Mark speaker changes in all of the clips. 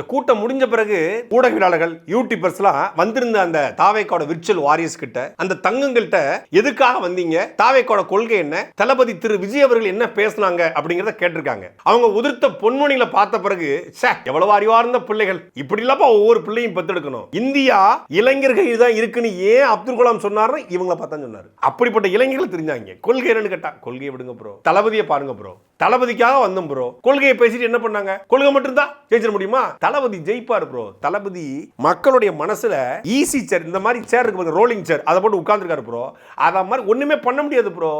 Speaker 1: இந்த கூட்டம் முடிஞ்ச பிறகு ஊடகவியலாளர்கள் யூடியூபர்ஸ்லாம் வந்திருந்த அந்த தாவேக்கோட விர்ச்சுவல் வாரியர்ஸ் கிட்ட அந்த தங்கங்கள்கிட்ட எதுக்காக வந்தீங்க? தாவேக்கோட கொள்கை என்ன? தளபதி திரு விஜய் அவர்கள் என்ன பேசுனாங்க? அப்படிங்கறத கேட்டிருக்காங்க. அவங்க உதிர்த்த பொன்மணியில பார்த்த பிறகு சே எவ்வளவு அறிவார்ந்த பிள்ளைகள்? இப்படி இல்லாம ஒவ்வொரு பிள்ளையும் பெத்தெடுக்கணும். இந்தியா இளைஞர்கள் தான் இருக்குன்னு ஏன் அப்துல் கலாம் சொன்னாரு இவங்களை பார்த்தா சொன்னார். அப்படிப்பட்ட இளைஞர்கள் தெரிஞ்சாங்க. கொள்கை என்னன்னு கேட்டா கொள்கையை விடுங்க ப்ரோ தளபதியை பாருங்க ப்ரோ தளபதிக்காக வந்தோம் ப்ரோ கொள்கையை பேசிட்டு என்ன பண்ணாங்க? கொள்கை மட்டும் தான் ஜெயிச்சிட முடியுமா? தளபதி ஜெயிப்பார் ப்ரோ தளபதி மக்களுடைய மனசுல ஈஸி சேர் இந்த மாதிரி சேர் இருக்கு ரோலிங் சேர் அதை போட்டு உட்கார்ந்துருக்காரு ப்ரோ அத மாதிரி ஒண்ணுமே பண்ண முடியாது ப்ரோ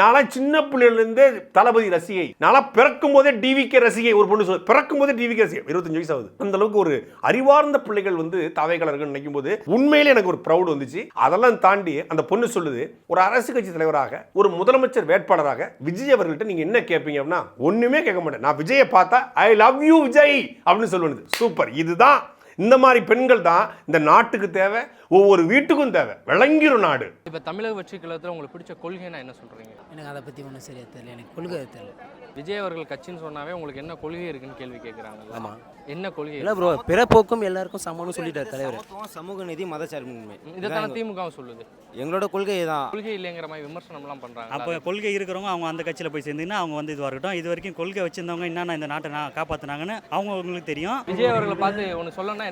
Speaker 1: நான்லாம் சின்ன பிள்ளைல இருந்தே தளபதி ரசிகை. நான்லாம் பிறக்கும் போதே டிவிகே ரசிகை ஒரு பொண்ணு சொல்லு பிறக்கும் போதே டிவிகே ரசிகை. இருபத்தஞ்சு வயசு ஆகுது. அந்த அளவுக்கு ஒரு அறிவார்ந்த பிள்ளைகள் வந்து தாவைக்கலர்கள் நினைக்கும் போது உண்மையிலே எனக்கு ஒரு ப்ரௌட் வந்துச்சு. அதெல்லாம் தாண்டி அந்த பொண்ணு சொல்லுது ஒரு அரசு கட்சி தலைவராக ஒரு முதலமைச்சர் வேட்பாளராக விஜய் அவர்கள்ட்ட நீங்க என்ன கேட்பீங்க அப்படின்னா ஒண்ணுமே கேட்க மாட்டேன். நான் விஜயை பார்த்தா ஐ லவ் யூ விஜய் அப்படின்னு சொல்லுவது சூப்பர். இதுதான் இந்த மாதிரி பெண்கள் தான் இந்த நாட்டுக்கு தேவை ஒவ்வொரு வீட்டுக்கும் தேவை. விளங்கிரும் நாடு.
Speaker 2: இப்போ தமிழக வெற்றி கழகத்தில் உங்களுக்கு பிடிச்ச கொள்கைனா என்ன சொல்கிறீங்க
Speaker 3: எனக்கு அதை பற்றி ஒன்றும் சரியாக தெரியல. எனக்கு கொள்கை தெரியல.
Speaker 2: விஜய் அவர்கள் கட்சின்னு சொன்னாவே உங்களுக்கு என்ன கொள்கை இருக்குன்னு கேள்வி கேட்குறாங்க
Speaker 4: ஆமாம்
Speaker 2: என்ன கொள்கை
Speaker 4: இல்லை ப்ரோ பிறப்போக்கும் எல்லாருக்கும் சமம்னு சொல்லிட்டார் தலைவர்.
Speaker 5: சமூக நீதி மதச்சார்பின்மை.
Speaker 2: இதைத்தான திமுக சொல்லுது.
Speaker 5: எங்களோட கொள்கை தான்
Speaker 2: கொள்கை இல்லைங்கிற மாதிரி விமர்சனம்லாம் பண்றாங்க.
Speaker 6: அப்போ கொள்கை இருக்கிறவங்க அவங்க அந்த கட்சியில் போய் சேர்ந்தீங்கன்னா அவங்க வந்து இதுவாக இருக்கட்டும். இது வரைக்கும் கொள்கை வச்சிருந்தவங்க என்னென்ன இந்த நாட்டை நான் காப்பாற்றினாங்கன்னு அவங்க உங்களுக்கு தெரியும்.
Speaker 2: விஜய் அவர்களை பார்த்து ஒன்று சொல்லுங்க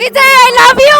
Speaker 7: விஜய் ஐ லவ் யூ